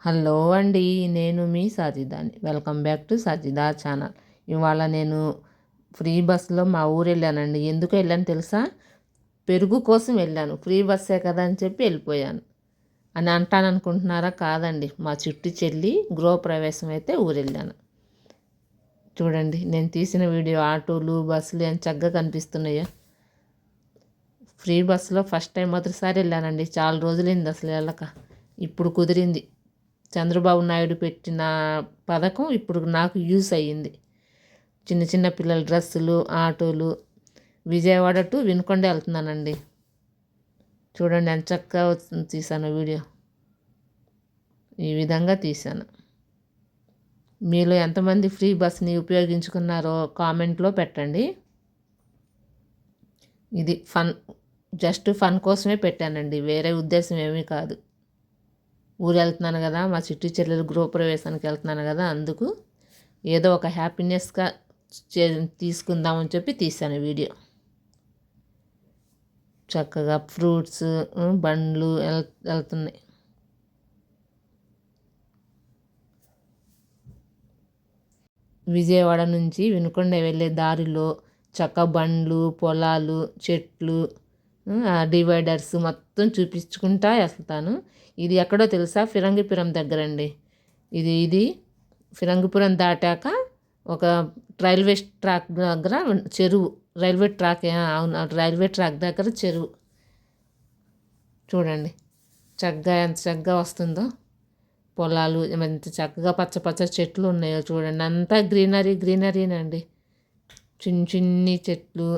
Hello అండి నేను మీ సాజిదాని. Welcome back to Sajida channel. ఇవాళ నేను ఫ్రీ బస్సులో మా ఊరు వెళ్ళానండి. ఎందుకు వెళ్ళాను తెలుసా? పెరుగు కోసం వెళ్ళాను. ఫ్రీ బస్సే కదా అని చెప్పి వెళ్ళిపోయాను. అని అంటాను అనుకుంటున్నారా కాదండి. మా చుట్టూ చెల్లి గృహప్రవేశం అయితే ఊరు వెళ్ళాను. చూడండి నేను తీసిన వీడియో ఆటోలు బస్సులు ఏం చక్కగా కనిపిస్తున్నాయో. ఫ్రీ బస్సులో ఫస్ట్ టైం మొదటిసారి వెళ్ళానండి. చాలా రోజులైంది అసలు వెళ్ళక. ఇప్పుడు కుదిరింది. చంద్రబాబు నాయుడు పెట్టిన పథకం ఇప్పుడు నాకు యూస్ అయ్యింది. చిన్న చిన్న పిల్లల డ్రెస్సులు ఆటోలు విజయవాడ టు వినుకొండ వెళ్తున్నానండి. చూడండి ఎంత చక్కగా తీసాను వీడియో. ఈ విధంగా తీశాను. మీలో ఎంతమంది ఫ్రీ బస్ని ఉపయోగించుకున్నారో కామెంట్లో పెట్టండి. ఇది ఫన్ జస్ట్ ఫన్ కోసమే పెట్టానండి. వేరే ఉద్దేశం ఏమీ కాదు. ఊరు వెళ్తున్నాను కదా మా చిట్టు చెల్లెలు గృహప్రవేశానికి వెళ్తున్నాను కదా అందుకు ఏదో ఒక హ్యాపీనెస్గా తీసుకుందామని చెప్పి తీశాను వీడియో. చక్కగా ఫ్రూట్స్ బండ్లు వెళ్ వెళ్తున్నాయి. విజయవాడ నుంచి వినుకొండ వెళ్ళే దారిలో చక్క బండ్లు పొలాలు చెట్లు డివైడర్స్ మొత్తం చూపించుకుంటా వెళ్తాను. ఇది ఎక్కడో తెలుసా? ఫిరంగిపురం దగ్గర అండి ఇది ఇది ఫిరంగిపురం దాటాక ఒక రైల్వే ట్రాక్ దగ్గర చెరువు రైల్వే ట్రాక్ అవును రైల్వే ట్రాక్ దగ్గర చెరువు. చూడండి చక్కగా ఎంత చక్కగా వస్తుందో. పొలాలు ఎంత చక్కగా పచ్చ పచ్చ చెట్లు ఉన్నాయో చూడండి. అంతా గ్రీనరీ గ్రీనరీనండి. చిన్న చిన్ని చెట్లు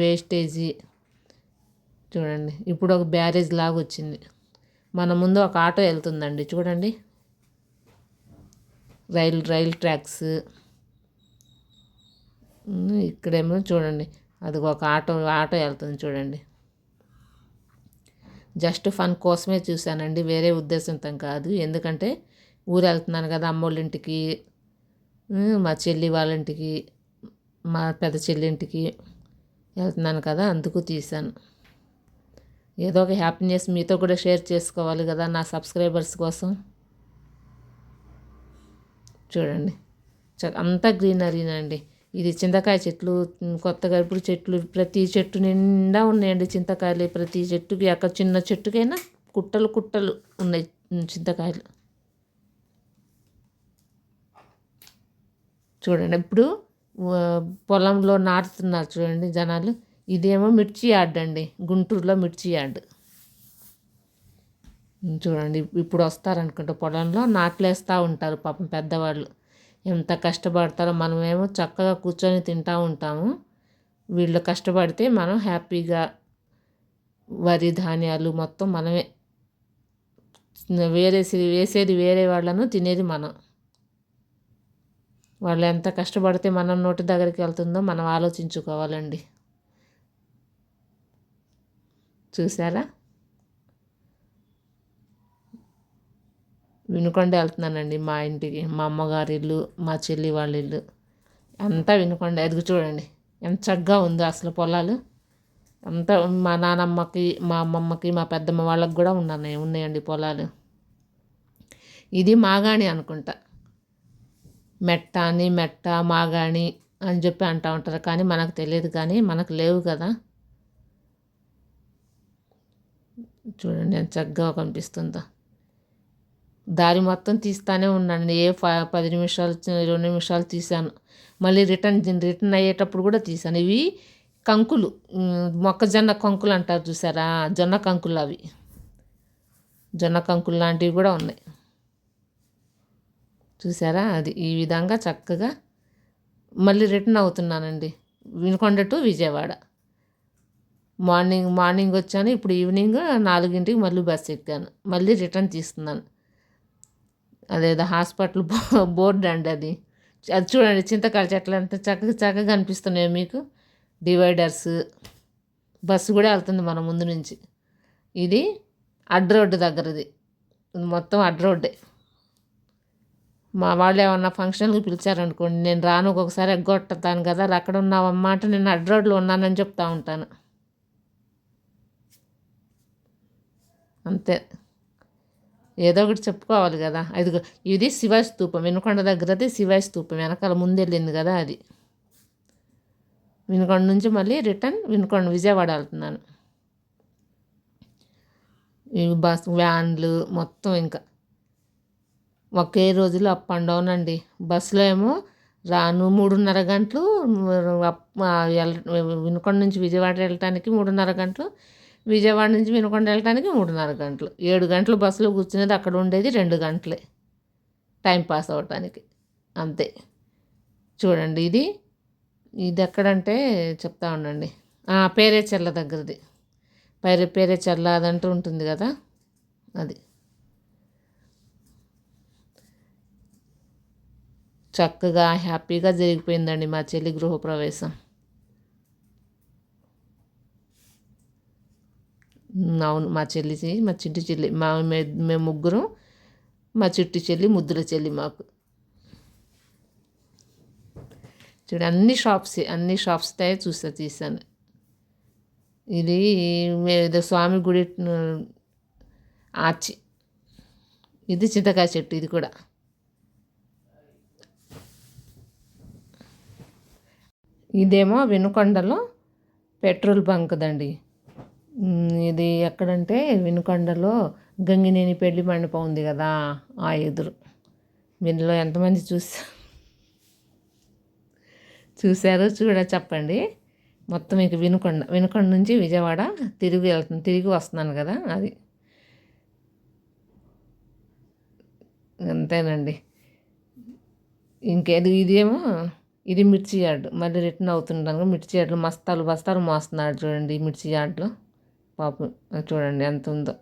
వేస్టేజీ. చూడండి. ఇప్పుడు ఒక బ్యారేజ్ లాగా వచ్చింది. మన ముందు ఒక ఆటో వెళ్తుందండి. చూడండి. Rail rail tracks. ఇక్కడేమో చూడండి. అది ఒక ఆటో ఆటో వెళ్తుంది చూడండి. జస్ట్ ఫన్ కోసమే చూశానండి. వేరే ఉద్దేశంతో కాదు. ఎందుకంటే ఊరు వెళ్తున్నాను కదా అమ్మోళ్ళ ఇంటికి మా చెల్లి వాళ్ళ ఇంటికి మా పెద్ద చెల్లింటికి వెళ్తున్నాను కదా అందుకు తీశాను. ఏదో ఒక హ్యాపీనెస్ మీతో కూడా షేర్ చేసుకోవాలి కదా నా సబ్స్క్రైబర్స్ కోసం. చూడండి. అంతా గ్రీనరీనండి ఇది చింతకాయ చెట్లు కొత్తగా ఇప్పుడు చెట్లు ప్రతి చెట్టు నిండా ఉన్నాయండి చింతకాయలు. ప్రతి చెట్టుకి అక్కడ చిన్న చెట్టుకైనా కుట్టలు కుట్టలు ఉన్నాయి చింతకాయలు. చూడండి. ఇప్పుడు పొలంలో నాటుతున్నారు చూడండి జనాలు. ఇదేమో మిర్చి యార్డ్ అండి. గుంటూరులో మిర్చి యార్డ్ చూడండి ఇప్పుడు వస్తారనుకుంటే పొలంలో నాట్లేస్తూ ఉంటారు పాపం పెద్దవాళ్ళు. ఎంత కష్టపడతారో మనమేమో చక్కగా కూర్చొని తింటూ ఉంటాము. వీళ్ళు కష్టపడితే మనం హ్యాపీగా వరి ధాన్యాలు మొత్తం మనమే. వేరే వేసేది వేరే వాళ్ళను తినేది మనం. వాళ్ళు ఎంత కష్టపడితే మనం నోటి దగ్గరికి వెళ్తుందో మనం ఆలోచించుకోవాలండి. చూసారా వినుకొండ వెళ్తున్నానండి మా ఇంటికి మా అమ్మగారి ఇల్లు మా చెల్లి వాళ్ళ ఇల్లు. అంతా వినుకొండ. ఎదుగు చూడండి ఎంత చక్కగా ఉందో అసలు పొలాలు. అంతా మా నానమ్మకి మా అమ్మమ్మకి మా పెద్దమ్మ వాళ్ళకి కూడా ఉన్నాయి ఉన్నాయండి పొలాలు. ఇది మాగాణి అనుకుంటా. మెట్ట అని మెట్ట మాగాణి అని చెప్పి అంటూ ఉంటారు. కానీ మనకు తెలియదు కానీ మనకు లేవు కదా. చూడండి ఎంత చక్కగా కనిపిస్తుందో? దారి మొత్తం తీస్తానే ఉన్నాను. ఏ పది నిమిషాలు ఇరవై నిమిషాలు తీశాను. మళ్ళీ రిటర్న్ రిటర్న్ అయ్యేటప్పుడు కూడా తీసాను ఇవి కంకులు. మొక్కజొన్న కంకులు అంటారు చూసారా? జొన్న కంకులు అవి. జొన్న కంకులు లాంటివి కూడా ఉన్నాయి. చూసారా? అది ఈ విధంగా చక్కగా మళ్ళీ return అవుతున్నానండి. Vinukonda to Vijayawada. Morning morning వచ్చాను. ఇప్పుడు ఈవినింగ్ నాలుగింటికి మళ్ళీ బస్ ఎక్కాను. మళ్ళీ రిటర్న్ తీస్తున్నాను. అదేదో హాస్పిటల్ బోర్డు అండి అది. అది చూడండి చింతకాయ చెట్లు ఎంత చక్కగా చక్కగా అనిపిస్తున్నాయి మీకు. డివైడర్స్. బస్సు కూడా వెళ్తుంది మన ముందు నుంచి. ఇది అడ్ రోడ్డు దగ్గరది. మొత్తం అడ్ రోడ్డే. మా వాళ్ళు ఏమన్నా ఫంక్షన్కి పిలిచారనుకోండి నేను రాను ఒక్కొక్కసారి ఎగ్గొట్టతాను కదా అక్కడ ఉన్నావమ్మా అంటే నేను అడ్ రోడ్లో ఉన్నానని చెప్తా ఉంటాను. అంతే. ఏదో ఒకటి చెప్పుకోవాలి కదా. అది ఇది శివాయి స్తూపం వినుకొండ దగ్గరది శివాయి స్తూపం వెనకాల ముందెళ్ళింది కదా అది. వినుకొండ నుంచి మళ్ళీ రిటర్న్ వినుకొండ విజయవాడ వెళ్తున్నాను. ఈ బస్ వ్యాన్లు మొత్తం ఇంకా. ఒకే రోజులో అప్ అండ్ డౌన్ అండి. బస్సులో ఏమో రాను మూడున్నర గంటలు వినుకొండ నుంచి విజయవాడ వెళ్ళటానికి మూడున్నర గంటలు విజయవాడ నుంచి వినుకొండ వెళ్ళటానికి మూడున్నర గంటలు. ఏడు గంటలు బస్సులో కూర్చునేది అక్కడ ఉండేది రెండు గంటలే. టైం పాస్ అవ్వటానికి అంతే. చూడండి ఇది. ఇది ఎక్కడంటే చెప్తా ఉండండి. పేరే చెల్ల దగ్గరది. పేరే పేరే చెల్ల అదంటూ ఉంటుంది కదా? అది. చక్కగా హ్యాపీగా జరిగిపోయిందండి మా చెల్లి గృహప్రవేశం. అవును. మా చెల్లి మా చిట్టి చెల్లి మా మేము ముగ్గురం మా చిట్టి చెల్లి ముద్దుల చెల్లి మాకు. చూడు అన్ని షాప్స్ అన్ని షాప్స్ తాయి చూస్తా తీసాను. ఇది ఏదో స్వామి గుడి ఆచి. ఇది చింతకాయ చెట్టు ఇది కూడా. ఇదేమో వెనుకొండలో పెట్రోల్ బంక్ దండి. ఇది ఎక్కడంటే వినుకొండలో గంగినేని పెళ్ళి మండపం ఉంది కదా ఆ ఎదురు. దీనిలో ఎంతమంది చూసా చూశారో చూడ చెప్పండి. మొత్తం ఇక వినుకొండ వినుకొండ నుంచి విజయవాడ తిరిగి వెళ్తుంది తిరిగి వస్తున్నాను కదా అది. అంతేనండి. ఇంకేది ఇదేమో ఇది మిర్చి యార్డు. మళ్ళీ రిటర్న్ అవుతుంటాను. మిర్చి యార్డులో మస్తాలు బస్తాలు మోస్తున్నాడు చూడండి మిర్చి యార్డులో. పాపం. చూడండి ఎంత ఉందో.